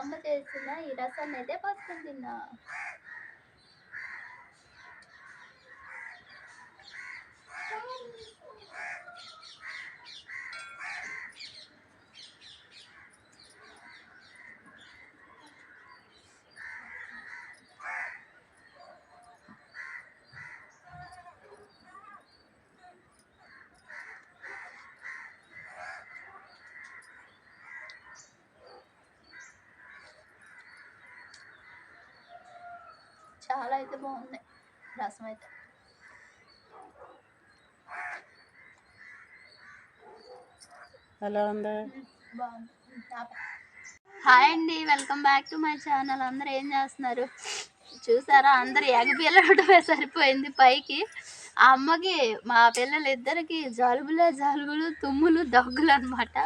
అమ్మ చేసిన ఈ రసాన్ని అయితే పసుకొని తిన్నా. చాలా అయితే బాగుంది. రసం అయితే. ఎలా ఉందా బాగుంది. హాయ్ అండి welcome back to my channel. అందరూ ఏం చేస్తున్నారు? చూసారా? అందరు ఎగపిల్లడమే సరిపోయింది పైకి. ఆ అమ్మకి మా పిల్లలు ఇద్దరికి జలుబులే జలుబులు తుమ్ములు దగ్గులు అనమాట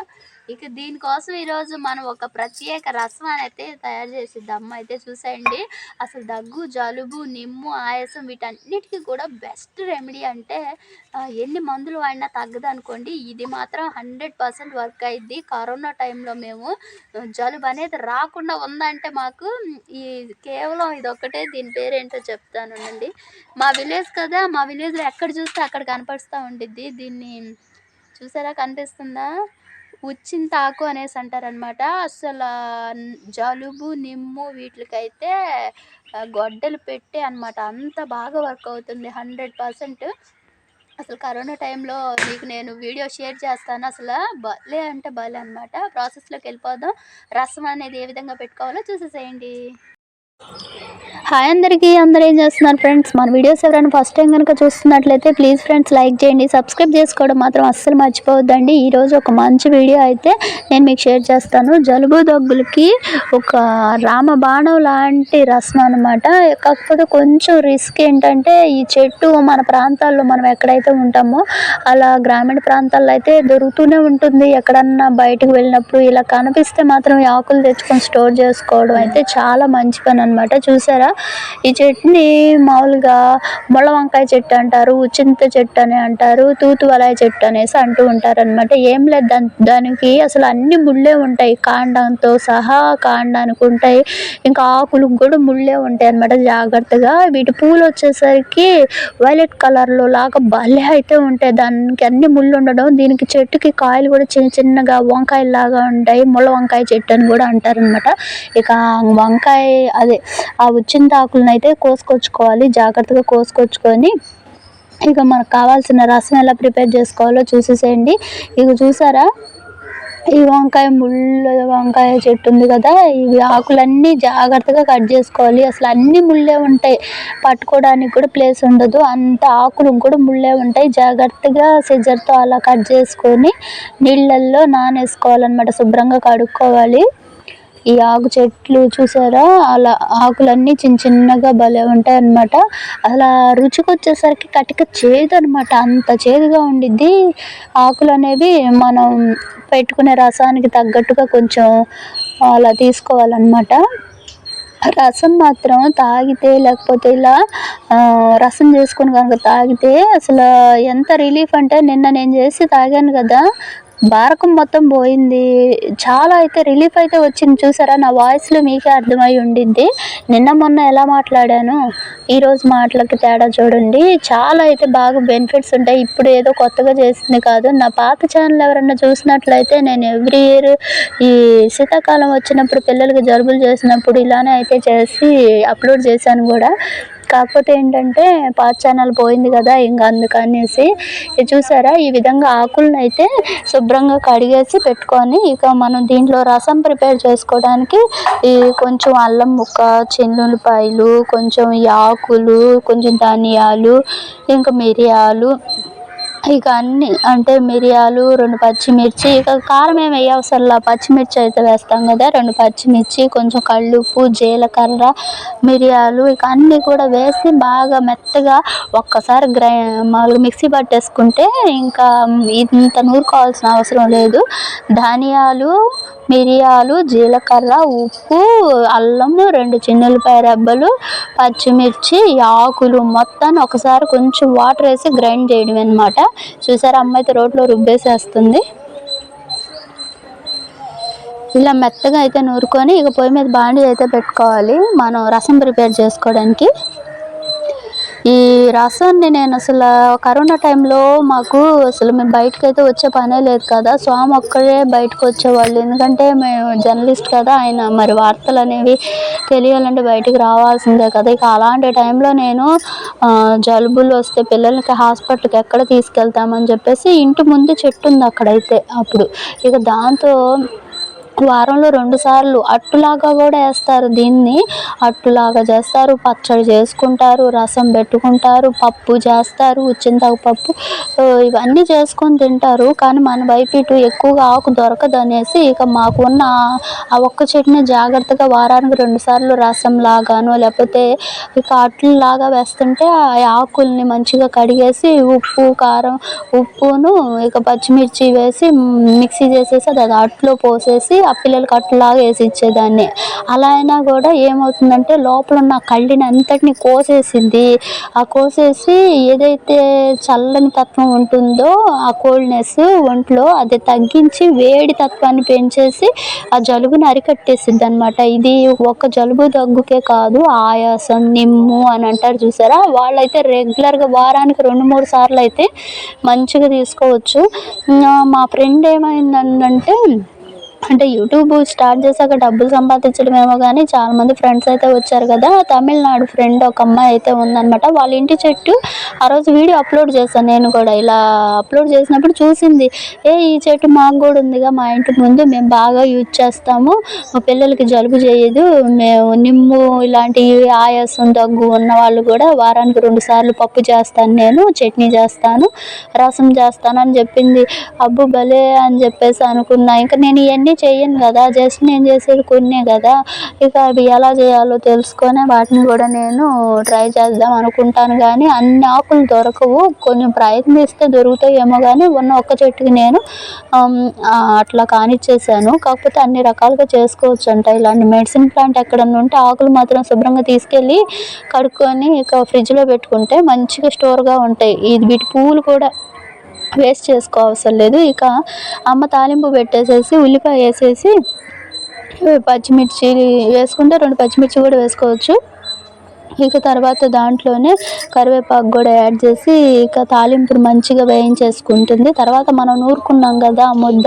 ఇక దీనికోసం ఈరోజు మనం ఒక ప్రత్యేక రసం అయితే తయారు చేసేద్దాం. అయితే చూసేయండి. అసలు దగ్గు జలుబు నిమ్ము ఆయాసం వీటన్నిటికీ కూడా బెస్ట్ రెమెడీ అంటే ఎన్ని మందులు వాడినా తగ్గదు అనుకోండి ఇది మాత్రం హండ్రెడ్ పర్సెంట్ వర్క్ అయింది కరోనా టైంలో మేము జలుబు అనేది రాకుండా ఉందంటే మాకు ఈ కేవలం ఇది ఒక్కటే దీని పేరేంటో చెప్తాను అండి మా విలేజ్ కదా మా విలేజ్లో ఎక్కడ చూస్తే అక్కడ కనపడుస్తూ ఉండిద్ది. దీన్ని చూసారా? కనిపిస్తుందా? ఉచ్చింతాకు అనేసి అంటారనమాట అసలు జలుబు నిమ్ము వీటికైతే గొడ్డలు పెట్టి అనమాట అంత బాగా వర్క్ అవుతుంది హండ్రెడ్ పర్సెంట్. అసలు కరోనా టైంలో మీకు నేను వీడియో షేర్ చేస్తాను. అసలు భలే అంటే భలే అనమాట ప్రాసెస్లోకి వెళ్ళిపోదాం. రసం అనేది ఏ విధంగా పెట్టుకోవాలో చూసేసేయండి. హాయ్ అందరికీ అందరూ ఏం చేస్తున్నారు ఫ్రెండ్స్? మన వీడియోస్ ఎవరైనా ఫస్ట్ టైం కనుక చూస్తున్నట్లయితే ప్లీజ్ ఫ్రెండ్స్ లైక్ చేయండి సబ్స్క్రైబ్ చేసుకోవడం మాత్రం అస్సలు మర్చిపోవద్దండి. ఈరోజు ఒక మంచి వీడియో అయితే నేను మీకు షేర్ చేస్తాను. జలుబు దగ్గులకి ఒక రామబాణం లాంటి రసం అనమాట కాకపోతే కొంచెం రిస్క్ ఏంటంటే ఈ చెట్టు మన ప్రాంతాల్లో మనం ఎక్కడైతే ఉంటామో అలా గ్రామీణ ప్రాంతాల్లో అయితే దొరుకుతూనే ఉంటుంది. ఎక్కడన్నా బయటకు వెళ్ళినప్పుడు ఇలా కనిపిస్తే మాత్రం ఆకులు తెచ్చుకొని స్టోర్ చేసుకోవడం అయితే చాలా మంచి పని అనమాట చూసారా? ఈ చెట్టుని మామూలుగా ముళ్ళ వంకాయ చెట్టు అంటారు ఉచింత చెట్టు అని అంటారు తూతువలాయ చెట్టు అనేసి అంటూ ఉంటారు అనమాట ఏం లేదు దాని దానికి అసలు అన్ని ముళ్ళే ఉంటాయి. కాండంతో సహా కాండానికి ఉంటాయి. ఇంకా ఆకులకు కూడా ముళ్ళే ఉంటాయి అనమాట జాగ్రత్తగా. వీటి పూలు వచ్చేసరికి వైలెట్ కలర్లో లాగా భలే అయితే ఉంటాయి. దానికి అన్ని ముళ్ళు ఉండడం దీనికి చెట్టుకి కాయలు కూడా చిన్న చిన్నగా వంకాయలు లాగా ఉంటాయి. ముళ్ళ వంకాయ చెట్టు అని కూడా అంటారనమాట ఇక వంకాయ అదే ఆ వచ్చిన ఆకులను అయితే కోసుకొచ్చుకోవాలి. జాగ్రత్తగా కోసుకొచ్చుకొని ఇక మనకు కావాల్సిన రసం ఎలా ప్రిపేర్ చేసుకోవాలో చూసేసేయండి. ఇక చూసారా? ఈ వంకాయ ముళ్ళు వంకాయ చెట్టు ఉంది కదా ఇవి ఆకులన్నీ జాగ్రత్తగా కట్ చేసుకోవాలి. అసలు అన్ని ముళ్ళే ఉంటాయి. పట్టుకోవడానికి కూడా ప్లేస్ ఉండదు. అంత ఆకులు కూడా ముళ్ళే ఉంటాయి. జాగ్రత్తగా సిజర్తో అలా కట్ చేసుకొని నీళ్ళల్లో నానేసుకోవాలన్నమాట. శుభ్రంగా కడుక్కోవాలి. ఈ ఆకు చెట్లు చూసారా? అలా ఆకులన్నీ చిన్న చిన్నగా భలే ఉంటాయి అన్నమాట. అలా రుచికి వచ్చేసరికి కటిక చేదు అనమాట అంత చేదుగా ఉండిద్ది. ఆకులు అనేవి మనం పెట్టుకునే రసానికి తగ్గట్టుగా కొంచెం అలా తీసుకోవాలన్నమాట. రసం మాత్రం తాగితే లేకపోతే ఇలా రసం చేసుకొని కనుక తాగితే అసలు ఎంత రిలీఫ్ అంటే నిన్న నేను చేసి తాగాను కదా. భారకం మొత్తం పోయింది. చాలా అయితే రిలీఫ్ అయితే వచ్చింది. చూసారా? నా వాయిస్లో మీకే అర్థమై ఉండింది నిన్న మొన్న ఎలా మాట్లాడాను? ఈరోజు మాటలకి తేడా చూడండి. చాలా అయితే బాగా బెనిఫిట్స్ ఉంటాయి. ఇప్పుడు ఏదో కొత్తగా చేసింది కాదు. నా పాత ఛానల్ ఎవరన్నా చూసినట్లయితే నేను ఎవ్రీ ఇయర్ ఈ శీతాకాలం వచ్చినప్పుడు పిల్లలకి జలుబులు చేసినప్పుడు ఇలానే అయితే చేసి అప్లోడ్ చేశాను కూడా. కాకపోతే ఏంటంటే పాత ఛానల్ పోయింది కదా ఇంకా అందుకనేసి ఇది చూసారా? ఈ విధంగా ఆకులను అయితే శుభ్రంగా కడిగేసి పెట్టుకొని ఇక మనం దీంట్లో రసం ప్రిపేర్ చేసుకోవడానికి ఈ కొంచెం అల్లం ముక్క చెల్లుల్లిపాయలు కొంచెం ఈ ఆకులు కొంచెం ధనియాలు ఇంకా మిరియాలు ఇక అన్ని అంటే మిరియాలు రెండు పచ్చిమిర్చి ఇక కారం ఏమి వేయవసరంలా పచ్చిమిర్చి అయితే వేస్తాం కదా రెండు పచ్చిమిర్చి కొంచెం కళ్ళుప్పు జీలకర్ర మిరియాలు ఇక అన్నీ కూడా వేసి బాగా మెత్తగా ఒక్కసారి గ్రై మామూలుగా మిక్సీ పట్టేసుకుంటే ఇంకా ఇంత నూరుకోవాల్సిన అవసరం లేదు. ధనియాలు మిరియాలు జీలకర్ర ఉప్పు అల్లం రెండు చిన్నులపాయ రెబ్బలు పచ్చిమిర్చి ఆకులు మొత్తాన్ని ఒకసారి కొంచెం వాటర్ వేసి గ్రైండ్ చేయడం అనమాట చూసారా అమ్మ అయితే రోట్లో రుబ్బేసేస్తుంది. ఇలా మెత్తగా అయితే నూరుకొని ఇక పొయ్యి మీద బాండి అయితే పెట్టుకోవాలి. మనం రసం ప్రిపేర్ చేసుకోవడానికి. ఈ రసాన్ని నేను అసలు కరోనా టైంలో మాకు అసలు మేము బయటకు అయితే వచ్చే పనే లేదు కదా. స్వామి ఒక్కడే బయటకు వచ్చేవాళ్ళు. ఎందుకంటే మేము జర్నలిస్ట్ కదా ఆయన మరి వార్తలు అనేవి తెలియాలంటే బయటకు రావాల్సిందే కదా. ఇక అలాంటి టైంలో నేను జలుబులు వస్తే పిల్లలకి హాస్పిటల్కి ఎక్కడ తీసుకెళ్తామని చెప్పేసి ఇంటి ముందు చెట్టు ఉంది అక్కడైతే అప్పుడు. ఇక దాంతో వారంలో రెండు సార్లు అట్టులాగా కూడా వేస్తారు. దీన్ని అట్టులాగా చేస్తారు. పచ్చడి చేసుకుంటారు రసం పెట్టుకుంటారు పప్పు చేస్తారు చింతకు పప్పు ఇవన్నీ చేసుకొని తింటారు. కానీ మన వైపు ఇటు ఎక్కువగా ఆకు దొరకదు అనేసి ఇక మాకు ఉన్న ఆ- ఒక్క చెట్టుని జాగ్రత్తగా వారానికి రెండు సార్లు రసం లాగాను లేకపోతే ఇక అట్లలాగా వేస్తుంటే ఆ ఆకుల్ని మంచిగా కడిగేసి ఉప్పు కారం ఉప్పును ఇక పచ్చిమిర్చి వేసి మిక్సీ చేసేసి అది అట్లో పోసేసి ఆ పిల్లలకి అట్లాగా వేసి ఇచ్చేదాన్ని అలా అయినా కూడా ఏమవుతుందంటే లోపల ఉన్న కళ్ళని అంతటిని కోసేసింది. ఆ కోసేసి ఏదైతే చల్లని తత్వం ఉంటుందో ఆ కోల్డ్నెస్ ఒంట్లో అది తగ్గించి వేడి తత్వాన్ని పెంచేసి ఆ జలుబుని అరికట్టేసింది అనమాట ఇది ఒక జలుబు దగ్గుకే కాదు ఆయాసం నిమ్ము అని అంటారు చూసారా? వాళ్ళైతే రెగ్యులర్గా వారానికి రెండు మూడు సార్లు అయితే మంచిగా తీసుకోవచ్చు. మా ఫ్రెండ్ ఏమైందంటే అంటే యూట్యూబ్ స్టార్ట్ చేశాక డబ్బులు సంపాదించడమేమో కానీ చాలా మంది ఫ్రెండ్స్ అయితే వచ్చారు కదా. తమిళనాడు ఫ్రెండ్ ఒక అమ్మాయి అయితే ఉందన్నమాట. వాళ్ళ ఇంటి చెట్టు ఆ రోజు వీడియో అప్లోడ్ చేశాను నేను కూడా. ఇలా అప్లోడ్ చేసినప్పుడు చూసింది ఏ ఈ చెట్టు మాకు కూడా ఉందిగా మా ఇంటి ముందు మేము బాగా యూజ్ చేస్తాము. మా పిల్లలకి జలుబు చేయదు. మేము నిమ్ము ఇలాంటి ఆయాసం దగ్గు ఉన్న వాళ్ళు కూడా వారానికి రెండు సార్లు పప్పు చేస్తాను నేను చట్నీ చేస్తాను రసం చేస్తాను అని చెప్పింది. అబ్బు భలే అని చెప్పేసి అనుకున్నా. ఇంకా నేను ఇవన్నీ చేయను కదా. జస్ట్ నేను చేసేది కొన్నే కదా. ఇక అవి ఎలా చేయాలో తెలుసుకొని వాటిని కూడా నేను ట్రై చేద్దాం అనుకుంటాను. కానీ అన్ని ఆకులు దొరకవు. కొంచెం ప్రయత్నిస్తే దొరుకుతాయేమో కానీ ఉన్న ఒక్క చెట్టుకి నేను అట్లా కానిచ్చేసాను. కాకపోతే అన్ని రకాలుగా చేసుకోవచ్చు అంట ఇలాంటి మెడిసిన్ ప్లాంట్ ఎక్కడన్నా ఉంటే ఆకులు మాత్రం శుభ్రంగా తీసుకెళ్ళి కడుక్కొని ఇక ఫ్రిడ్జ్లో పెట్టుకుంటే మంచిగా స్టోర్గా ఉంటాయి. ఇది వీటి పువ్వులు కూడా వేస్ట్ చేసుకోవసరం లేదు. ఇక అమ్మ తాలింపు పెట్టేసేసి ఉల్లిపాయ వేసేసి పచ్చిమిర్చి వేసుకుంటే రెండు పచ్చిమిర్చి కూడా వేసుకోవచ్చు. ఇక తర్వాత దాంట్లోనే కరివేపాకు కూడా యాడ్ చేసి ఇక తాలింపుని మంచిగా వేయించేసుకుంటుంది. తర్వాత మనం నూరుకున్నాం కదా ముద్ద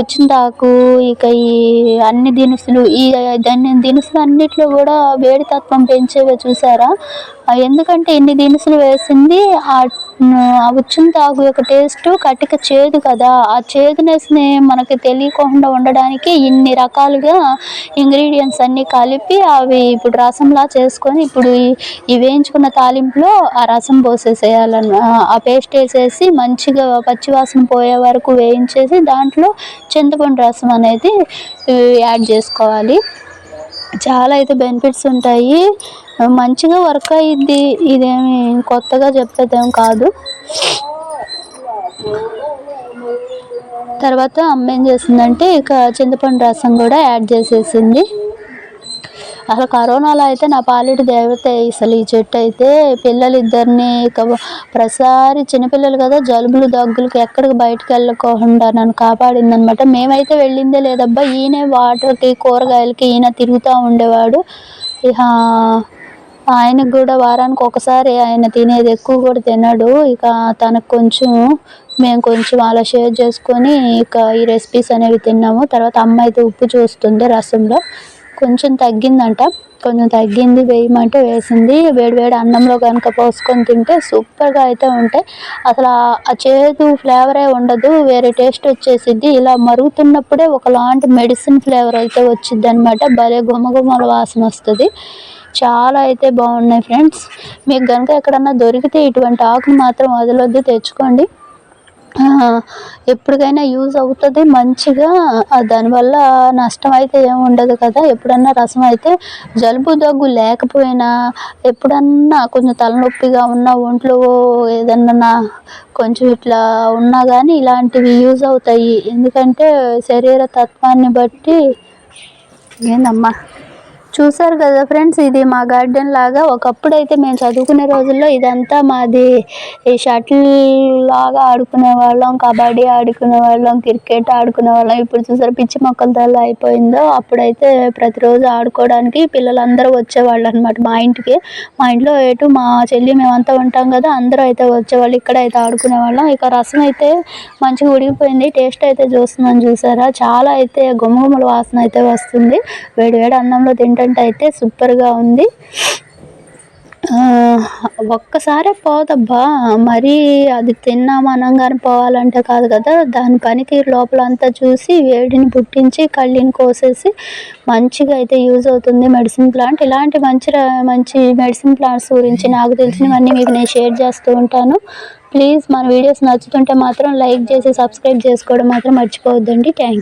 ఉచ్చిందాకు ఇక ఈ అన్ని దినుసులు ఈ దాన్ని దినుసులు అన్నిట్లో కూడా వేడి తత్వం పెంచేవే చూసారా? ఎందుకంటే ఇన్ని దినుసులు వేసింది ఆ ఆ ఉచ్చింతాకు యొక్క టేస్ట్ కటిక చేదు కదా. ఆ చేదునెస్ని మనకి తెలియకుండా ఉండడానికి ఇన్ని రకాలుగా ఇంగ్రీడియంట్స్ అన్నీ కలిపి అవి ఇప్పుడు రసంలా చేసుకొని ఇప్పుడు ఈ- వేయించుకున్న తాలింపులో ఆ రసం పోసేసేయాలన్న ఆ పేస్ట్ వేసేసి మంచిగా పచ్చివాసన పోయే వరకు వేయించేసి దాంట్లో చింతపండు రసం అనేది యాడ్ చేసుకోవాలి. చాలా అయితే బెనిఫిట్స్ ఉంటాయి. మంచిగా వర్క్ అయ్యిద్ది. ఇదేమి కొత్తగా చెప్పేదేం కాదు. తర్వాత అమ్మ ఏం చేసిందంటే ఇక చింతపండు రసం కూడా యాడ్ చేసేసింది. అసలు కరోనాలో అయితే నా పాలిటి దేవత అసలు ఈ చెట్టు అయితే పిల్లలిద్దరిని ఇక ప్రతిసారి చిన్నపిల్లలు కదా జలుబులు దగ్గులకి ఎక్కడికి బయటకు వెళ్ళకుండా నన్ను కాపాడిందనమాట. మేమైతే వెళ్ళిందే లేదబ్బా ఈయనే వాటర్కి కూరగాయలకి ఈయన తిరుగుతూ ఉండేవాడు. ఇక ఆయనకు కూడా వారానికి ఒకసారి ఆయన తినేది ఎక్కువ కూడా తినడు. ఇక తనకు కొంచెం మేము కొంచెం అలా షేర్ చేసుకొని ఇక ఈ రెసిపీస్ అనేవి తిన్నాము. తర్వాత అమ్మ అయితే ఉప్పు చూస్తుంది రసంలో. కొంచెం తగ్గిందంట. కొంచెం తగ్గింది వేయమంటే వేసింది. వేడివేడి అన్నంలో కనుక పోసుకొని తింటే సూపర్గా అయితే ఉంటాయి. అసలు ఆ- చేదు ఫ్లేవరే ఉండదు. వేరే టేస్ట్ వచ్చేసిద్ది. ఇలా మరుగుతున్నప్పుడే ఒకలాంటి మెడిసిన్ ఫ్లేవర్ అయితే వచ్చింది అనమాట భలే గుమగుమల వాసన వస్తుంది. చాలా అయితే బాగున్నాయి ఫ్రెండ్స్. మీకు కనుక ఎక్కడన్నా దొరికితే ఇటువంటి ఆకును మాత్రం వదలొద్దు తెచ్చుకోండి. ఎప్పటికైనా యూజ్ అవుతుంది మంచిగా దానివల్ల నష్టం అయితే ఏమి ఉండదు కదా. ఎప్పుడన్నా రసం అయితే జలుబు దగ్గు లేకపోయినా ఎప్పుడన్నా కొంచెం తలనొప్పిగా ఉన్న ఒంట్లో ఏదన్నా కొంచెం ఇట్లా ఉన్నా కానీ ఇలాంటివి యూజ్ అవుతాయి. ఎందుకంటే శరీర తత్వాన్ని బట్టి ఏందమ్మా? చూసారు కదా ఫ్రెండ్స్ ఇది మా గార్డెన్ లాగా. ఒకప్పుడు అయితే మేము చదువుకునే రోజుల్లో ఇదంతా మాది షటిల్ లాగా ఆడుకునే వాళ్ళం కబడ్డీ ఆడుకునే వాళ్ళం క్రికెట్ ఆడుకునే వాళ్ళం. ఇప్పుడు చూసారు పిచ్చి మొక్కలతో ఎలా అయిపోయిందో. అప్పుడైతే ప్రతిరోజు ఆడుకోవడానికి పిల్లలందరూ వచ్చేవాళ్ళు అనమాట మా ఇంటికి. మా ఇంట్లో ఎటు మా చెల్లి మేమంతా ఉంటాం కదా అందరూ అయితే వచ్చేవాళ్ళు ఇక్కడ అయితే ఆడుకునే వాళ్ళం. ఇక రసం అయితే మంచిగా ఉడిగిపోయింది టేస్ట్ అయితే చూస్తున్నాను చూసారా? చాలా అయితే గుమ్మగుమ్మల వాసన అయితే వస్తుంది. వేడి వేడి అన్నంలో కంటెంట్ అయితే సూపర్గా ఉంది. ఒక్కసారే పోదబ్బా. మరీ అది తిన్నాము అనంగానే పోవాలంటే కాదు కదా. దాని పనితీరు లోపల అంతా చూసి వేడిని పుట్టించి కళ్ళని కోసేసి మంచిగా అయితే యూజ్ అవుతుంది మెడిసిన్ ప్లాంట్ ఇలాంటి మంచి మంచి మెడిసిన్ ప్లాంట్స్ గురించి నాకు తెలిసినవన్నీ మీకు నేను షేర్ చేస్తూ ఉంటాను. ప్లీజ్ మన వీడియోస్ నచ్చుతుంటే మాత్రం లైక్ చేసి సబ్స్క్రైబ్ చేసుకోవడం మాత్రం మర్చిపోవద్దండి. Thank you